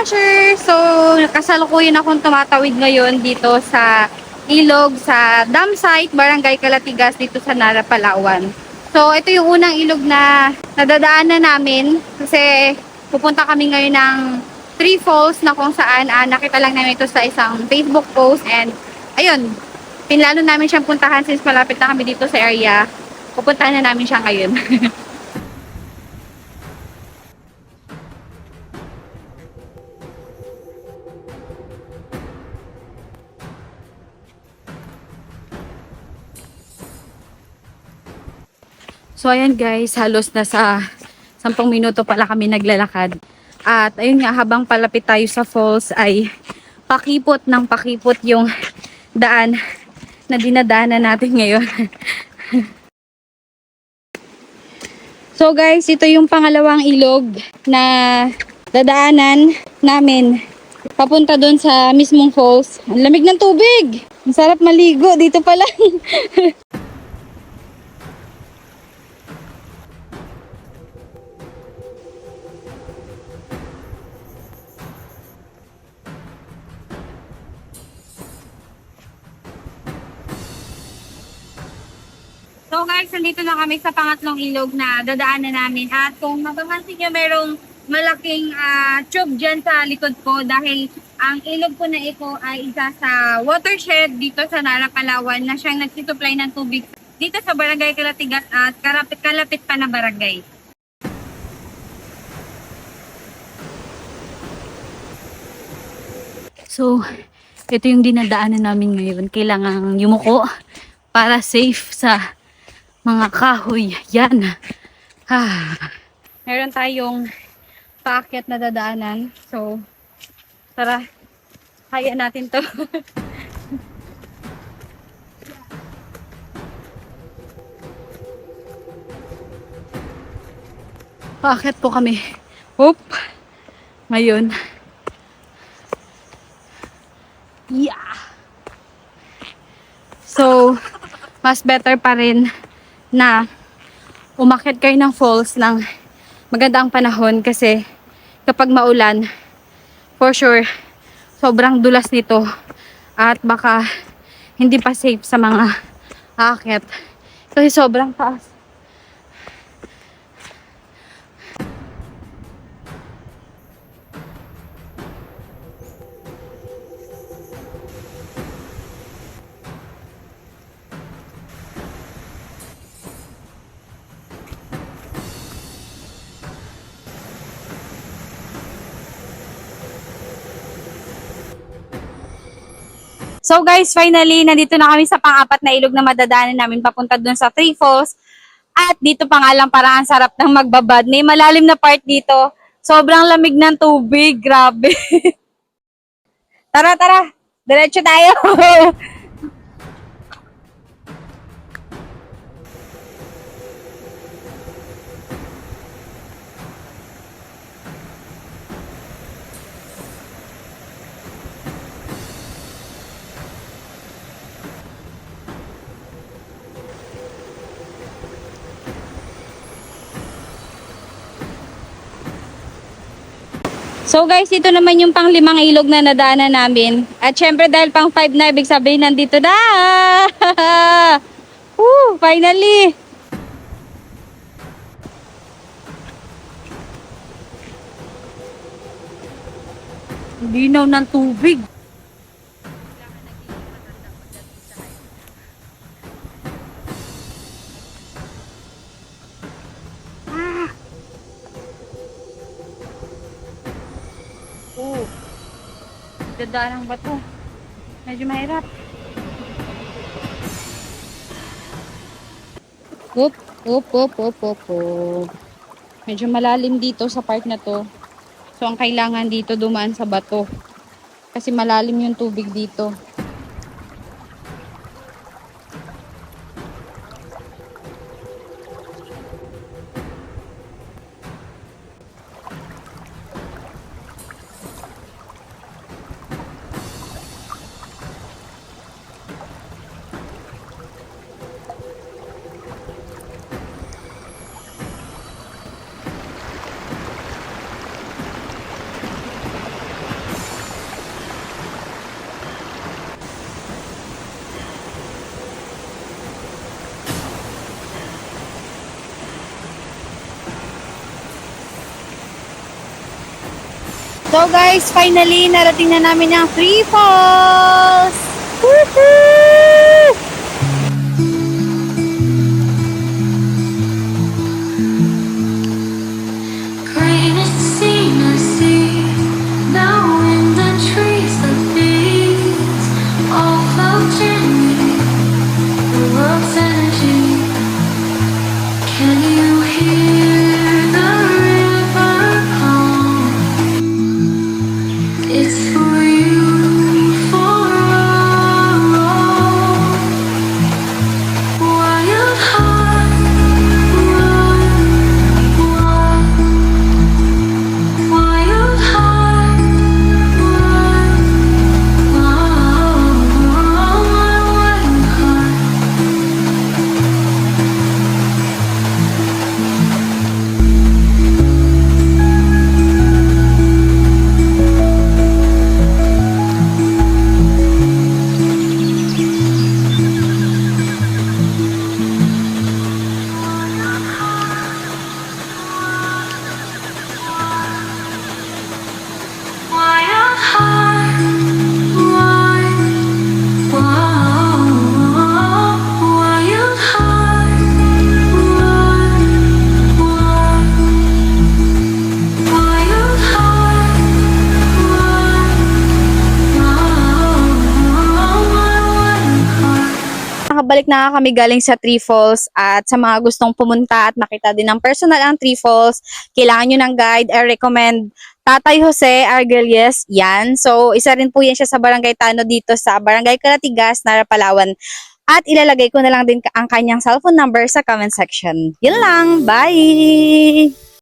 Washer! So, kasalukuyan akong tumatawid ngayon dito sa ilog sa dam site, Barangay Kalatigas dito sa Nara, Palawan. So, ito yung unang ilog na nadadaanan namin kasi pupunta kami ngayon ng Three Falls na kung saan ah, nakita lang namin ito sa isang Facebook post and ayun, pinlano namin siyang puntahan since malapit na kami dito sa area. Pupuntahan na namin siya ngayon. So ayan guys, halos nasa 10 minuto pala kami naglalakad. At ayun nga, habang palapit tayo sa falls ay pakipot ng pakipot yung daan na dinadaanan natin ngayon. so guys, ito yung pangalawang ilog na dadaanan namin papunta doon sa mismong falls. Ang lamig ng tubig! Ang sarap maligo dito pa lang. So guys, nandito na kami sa pangatlong ilog na dadaanan namin. At kung mapapansin nyo, merong malaking ah, tube dyan sa likod ko dahil ang ilog po na ito ay isa sa watershed dito sa Nara, Palawan na siyang nagsisupply ng tubig dito sa Barangay Kalatigas at kalapit-kalapit pa na barangay. So, ito yung dinadaanan namin ngayon. Kailangan yumuko para safe sa mga kahoy. Yan. Ah. Meron tayong paakyat na dadaanan. So, tara. Kaya natin to. Paakyat po kami. Oop. Ngayon. Yeah. So, mas better pa rin na umakit kayo ng falls ng magandang panahon kasi kapag maulan, for sure, sobrang dulas nito at baka hindi pa safe sa mga aakyat. Kasi sobrang taas. So guys, finally, nandito na kami sa pang-apat na ilog na madadaanan namin papunta dun sa Three Falls. At dito pa nga lang parang ang sarap ng magbabad. May malalim na part dito. Sobrang lamig ng tubig. Grabe. tara, tara. Diretso tayo. So guys, ito naman yung pang limang ilog na nadaanan namin. At syempre dahil pang five na, ibig sabihin nandito na. Woo, finally. Linaw ng tubig. Dadaan ng bato. Medyo mahirap. Oop, oop, oop, oop, oop, oop. Medyo malalim dito sa part na to. So, ang kailangan dito dumaan sa bato. Kasi malalim yung tubig dito. So guys, finally, narating na namin ang Free Falls! Woohoo! All floating the world's energy. Nakabalik na kami galing sa Three Falls at sa mga gustong pumunta at makita din ng personal ang Three Falls, kailangan nyo ng guide. I recommend Tatay Jose Argelies. Yan. So, isa rin po yan siya sa Barangay Tano dito sa Barangay Calatigas, Nara, Palawan. At ilalagay ko na lang din ang kanyang cellphone number sa comment section. Yun lang. Bye!